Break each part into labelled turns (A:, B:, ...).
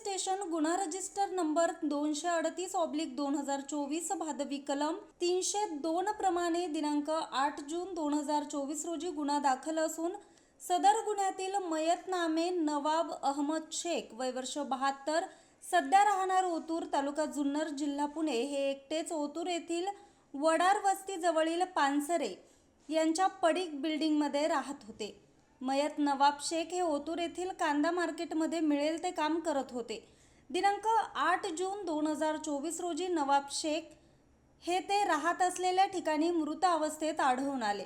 A: गुन्हा register number दोनशे अडतीस ऑब्लिक दोन हजार चोवीस भादवी कलम तीनशे दोन प्रमाणे दिनांक आठ जून दोन हजार चोवीस रोजी गुन्हा दाखल असून सदर गुन्ह्यातील मयतनामे नवाब अहमद शेख वय वर्ष बहात्तर सध्या राहणार ओतूर तालुका जुन्नर जिल्हा पुणे हे एकटेच ओतूर येथील वडार वस्तीजवळील पानसरे यांच्या पडीक बिल्डिंगमध्ये राहत होते. मयत नवाब शेख हे ओतूर येथील कांदा मार्केटमध्ये मिळेल ते काम करत होते. दिनांक आठ जून दोन हजार चोवीस रोजी नवाब शेख हे ते राहत असलेल्या ठिकाणी मृत अवस्थेत आढळून आले.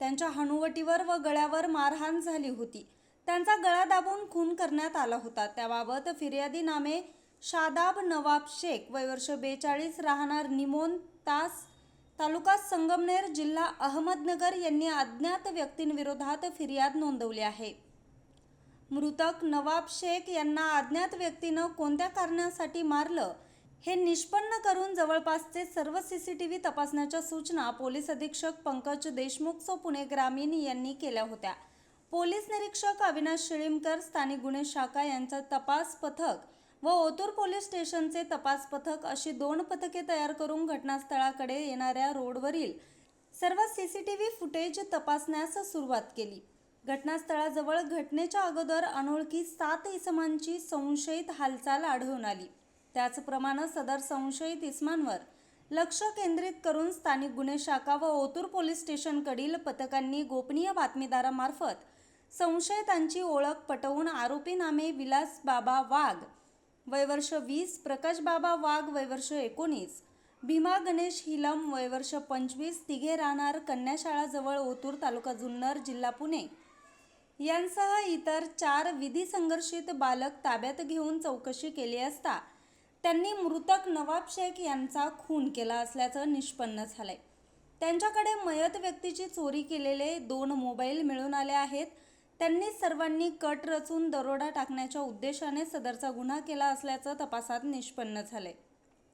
A: त्यांच्या हनुवटीवर व गळ्यावर मारहाण झाली होती. त्यांचा गळा दाबून खून करण्यात आला होता. त्याबाबत फिर्यादी नामे शादाब नवाब शेख वय वर्ष बेचाळीस राहणार निमोन तास तालुका संगमनेर जिल्हा अहमदनगर यांनी अज्ञात व्यक्तींविरोधात फिर्याद नोंदवली आहे. मृतक नवाब शेख यांना अज्ञात व्यक्तीनं कोणत्या कारणासाठी मारलं हे निष्पन्न करून जवळपासचे सर्व सीसीटीव्ही तपासण्याच्या सूचना पोलीस अधीक्षक पंकज देशमुख सो पुणे ग्रामीण यांनी केल्या होत्या. पोलीस निरीक्षक अविनाश शिळीमकर स्थानिक गुन्हे शाखा यांचा तपास पथक व ओतूर पोलीस स्टेशनचे तपास पथक अशी दोन पथके तयार करून घटनास्थळाकडे येणाऱ्या रोडवरील सर्व C C T V footage तपासण्यास सुरुवात केली. घटनास्थळाजवळ घटनेच्या अगोदर अनोळखी सात इसमांची संशयित हालचाल आढळून आली. त्याचप्रमाणे सदर संशयित इसमांवर लक्ष केंद्रित करून स्थानिक गुन्हे शाखा व ओतूर पोलीस स्टेशनकडील पथकांनी गोपनीय बातमीदारामार्फत संशयितांची ओळख पटवून आरोपी नामे विलास बाबा वाघ वयवर्ष वीस प्रकाश बाबा वाघ वयवर्ष एकोणीस भीमा गणेश हिलम वयवर्ष पंचवीस तिघे राहणार कन्याशाळाजवळ ओतूर तालुका जुन्नर जिल्हा पुणे. यांसह इतर चार विधी संघर्षित बालक ताब्यात घेऊन चौकशी केली असता त्यांनी मृतक नवाब शेख यांचा खून केला असल्याचं निष्पन्न झालंय. त्यांच्याकडे मयत व्यक्तीची चोरी केलेले दोन मोबाईल मिळून आले आहेत. त्यांनी सर्वांनी कट रचून दरोडा टाकण्याच्या उद्देशाने सदरचा गुन्हा केला असल्याचं तपासात निष्पन्न झाले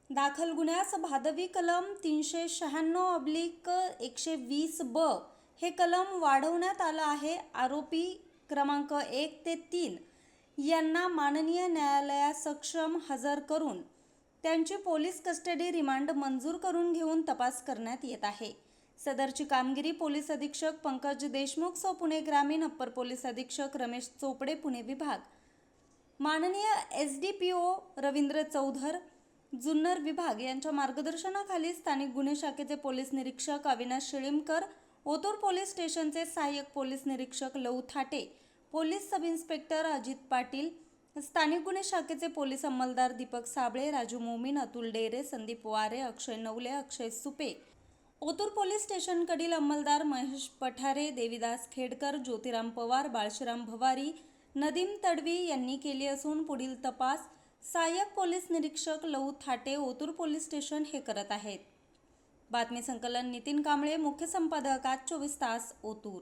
A: दाखल गुन्ह्यास भादवी कलम तीनशे शहाण्णव अब्लिक एकशे वीस ब हे कलम वाढवण्यात आलं आहे. आरोपी क्रमांक एक ते तीन यांना माननीय न्यायालयात सक्षम हजर करून त्यांची पोलीस कस्टडी रिमांड मंजूर करून घेऊन तपास करण्यात येत आहे. सदरची कामगिरी पोलीस अधीक्षक पंकज देशमुख सो पुणे ग्रामीण अप्पर पोलीस अधीक्षक रमेश चोपडे पुणे विभाग. माननीय S D P O Ravindra Chaudhar Junnar विभाग यांच्या मार्गदर्शनाखाली स्थानिक गुन्हे शाखेचे पोलीस निरीक्षक अविनाश शिळीमकर ओतूर पोलीस स्टेशनचे सहाय्यक पोलीस निरीक्षक Lau Thate police sub inspector Ajit Patil स्थानिक गुन्हे शाखेचे पोलीस अंमलदार दीपक साबळे राजू मोमीन अतुल डेरे संदीप वारे अक्षय नवले अक्षय सुपे ओतूर पोलीस स्टेशनकडील अंमलदार महेश पठारे देविदास खेडकर ज्योतिराम पवार बाळशिराम भवारी नदीम तडवी यांनी केली असून पुढील तपास सहाय्यक पोलीस निरीक्षक लऊ थाटे ओतूर पोलीस स्टेशन हे करत आहेत. बातमी संकलन नितीन कांबळे मुख्य संपादक आज चोवीस तास ओतूर.